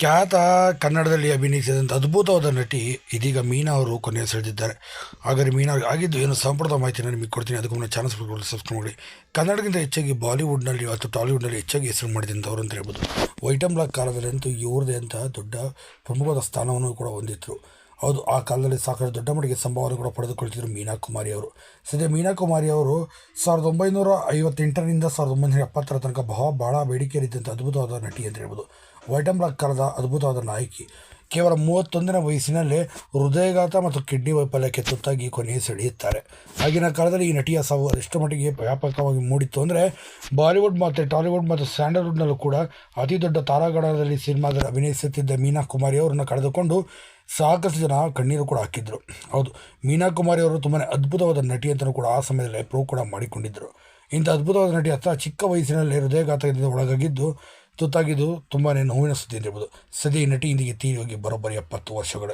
ಖ್ಯಾತ ಕನ್ನಡದಲ್ಲಿ ಅಭಿನಯಿಸಿದಂಥ ಅದ್ಭುತವಾದ ನಟಿ ಇದೀಗ ಮೀನಾ ಅವರು ಕೊನೆಯ ಸೆಳೆದಿದ್ದಾರೆ. ಹಾಗಾದರೆ ಮೀನಾ ಅವ್ರಿಗೆ ಆಗಿದ್ದು ಏನು ಸಂಪೂರ್ಣ ಮಾಹಿತಿನ ನಿಮಗೆ ಕೊಡ್ತೀನಿ. ಅದಕ್ಕೆ ಮುನ್ನ ಮಾಡಿ ಸಬ್ಸ್ಕ್ರೈಬ್ ಮಾಡಿ. ಕನ್ನಡಕ್ಕಿಂತ ಹೆಚ್ಚಾಗಿ ಬಾಲಿವುಡ್ನಲ್ಲಿ ಅಥವಾ ಟಾಲಿವುಡ್ನಲ್ಲಿ ಹೆಚ್ಚಾಗಿ ಹೆಸರು ಮಾಡಿದಂಥವ್ರು ಅಂತ ಹೇಳ್ಬೋದು. ವೈಟಮ್ ಬ್ಲಾಕ್ ಕಾಲದಲ್ಲಂತೂ ಇವ್ರದೇ ಅಂತ ದೊಡ್ಡ ಪ್ರಮುಖವಾದ ಸ್ಥಾನವನ್ನು ಕೂಡ ಹೊಂದಿದ್ರು. ಹೌದು, ಆ ಕಾಲದಲ್ಲಿ ಸಾಕಷ್ಟು ದೊಡ್ಡ ಮಟ್ಟಿಗೆ ಸಂಭಾವನೆ ಕೂಡ ಪಡೆದುಕೊಳ್ತಿದ್ರು ಮೀನಾ ಕುಮಾರಿ ಅವರು. ಸದ್ಯ ಮೀನಾ ಕುಮಾರಿ ಅವರು ಸಾವಿರದ ಒಂಬೈನೂರ ಐವತ್ತೆಂಟರಿಂದ ಸಾವಿರದ ಒಂಬೈನೂರ ಎಪ್ಪತ್ತರ ತನಕ ಬಹಳ ಭಾಳ ಬೇಡಿಕೆಯಲ್ಲಿದ್ದಂಥ ಅದ್ಭುತವಾದ ನಟಿ ಅಂತ ಹೇಳ್ಬೋದು. ವೈಟಮ್ ಬ್ಲಾಕ್ ಕಾಲದ ಅದ್ಭುತವಾದ ನಾಯಕಿ. ಕೇವಲ ಮೂವತ್ತೊಂದನೇ ವಯಸ್ಸಿನಲ್ಲಿ ಹೃದಯಘಾತ ಮತ್ತು ಕಿಡ್ನಿ ವೈಫಲ್ಯಕ್ಕೆ ತುತ್ತಾಗಿ ಕೊನೆಯ ಸೆಳೆಯುತ್ತಾರೆ. ಆಗಿನ ಕಾಲದಲ್ಲಿ ಈ ನಟಿಯ ಸಾವು ಅದೆಷ್ಟು ಮಟ್ಟಿಗೆ ವ್ಯಾಪಕವಾಗಿ ಮೂಡಿತ್ತು ಅಂದರೆ, ಬಾಲಿವುಡ್ ಮತ್ತು ಟಾಲಿವುಡ್ ಮತ್ತು ಸ್ಯಾಂಡಲ್ವುಡ್ನಲ್ಲೂ ಕೂಡ ಅತಿ ದೊಡ್ಡ ತಾರಾಗಣದಲ್ಲಿ ಸಿನಿಮಾದಲ್ಲಿ ಅಭಿನಯಿಸುತ್ತಿದ್ದ ಮೀನಾ ಕುಮಾರಿ ಅವರನ್ನು ಕಳೆದುಕೊಂಡು ಸಾಕಷ್ಟು ಜನ ಕಣ್ಣೀರು ಕೂಡ ಹಾಕಿದ್ರು. ಹೌದು, ಮೀನಾ ಕುಮಾರಿ ಅವರು ತುಂಬಾ ಅದ್ಭುತವಾದ ನಟಿ ಅಂತಲೂ ಕೂಡ ಆ ಸಮಯದಲ್ಲಿ ಪ್ರೂವ್ ಕೂಡ ಮಾಡಿಕೊಂಡಿದ್ದರು ಇಂಥ ಅದ್ಭುತವಾದ ನಟಿ ಹತ್ರ ಚಿಕ್ಕ ವಯಸ್ಸಿನಲ್ಲಿ ಹೃದಯಘಾತದಿಂದ ಒಳಗಾಗಿದ್ದು, ತುತ್ತಾಗಿದ್ದು ತುಂಬಾ ನೋವಿನ ಸುದ್ದಿ ಅಂತ ಹೇಳ್ಬೋದು ಸದ್ಯ ಈ ನಟಿ ಇಂದಿಗೆ ತೀರಿ ಹೋಗಿ ಬರೋಬ್ಬರಿ ಎಪ್ಪತ್ತು ವರ್ಷಗಳು.